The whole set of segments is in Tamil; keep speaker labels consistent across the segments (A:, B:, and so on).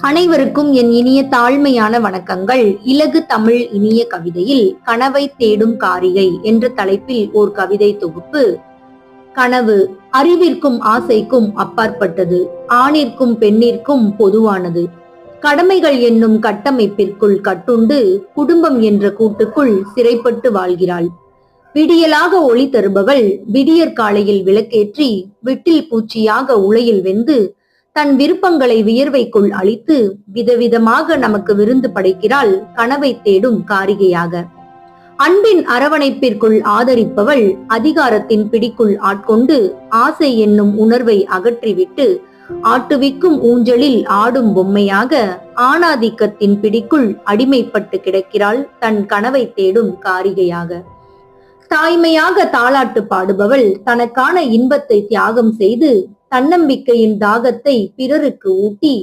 A: அனைவருக்கும் என் இனிய தாழ்மையான வணக்கங்கள். இலகு தமிழ் இனிய கவிதையில் கனவை தேடும் காரிகை என்ற தலைப்பில் ஓர் கவிதை தொகுப்பு. கனவு அறிவிற்கும் ஆசைக்கும் அப்பாற்பட்டது ஆணிற்கும் பெண்ணிற்கும் பொதுவானது. கடமைகள் என்னும் கட்டமைப்பிற்குள் கட்டுண்டு குடும்பம் என்ற கூட்டுக்குள் சிறைப்பட்டு வாழ்கிறாள். விடியலாக ஒளி தருபவள் விடியற் காலையில் விளக்கேற்றி விட்டில் பூச்சியாக உலையில் வெந்து தன் விருப்பங்களை வியர்வைக்குள் அளித்து விதவிதமாக நமக்கு விருந்து படைக்கிறாள் கனவை தேடும் காரிகையாக. அன்பின் அரவணைப்பிற்குள் ஆதரிப்பவள் அதிகாரத்தின் பிடிக்குள் ஆட்கொண்டு ஆசை என்னும் உணர்வை அகற்றிவிட்டு ஆட்டுவிக்கும் ஊஞ்சலில் ஆடும் பொம்மையாக ஆணாதிக்கத்தின் பிடிக்குள் அடிமைப்பட்டு கிடக்கிறாள் தன் கனவை தேடும் காரிகையாக. தாய்மையாக தாளாட்டு பாடுபவள் தனக்கான இன்பத்தை தியாகம் செய்து தன்னம்பிக்கையின் தாகத்தை பிறருக்கு ஊட்டி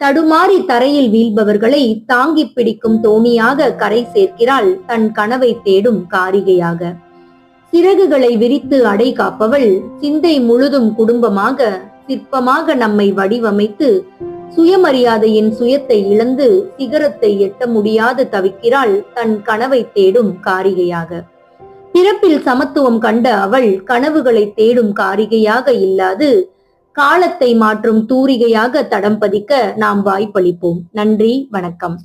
A: தடுமாறி தரையில் வீழ்பவர்களை தாங்கி பிடிக்கும் தோணியாக கரை சேர்க்கிறாள் தன் கனவை தேடும் காரிகையாக. சிறகுகளை விரித்து அடை காப்பவள் சிந்தை முழுதும் குடும்பமாக சிற்பமாக நம்மை வடிவமைத்து சுயமரியாதையின் சுயத்தை இழந்து சிகரத்தை எட்ட முடியாது தவிக்கிறாள் தன் கனவை தேடும் காரிகையாக. பிறப்பில் சமத்துவம் கண்ட அவள் கனவுகளை தேடும் காரிகையாக இல்லாது காலத்தை மாற்றும் தூரிகையாக தடம் பதிக்க நாம் வாய்ப்பளிப்போம். நன்றி வணக்கம்.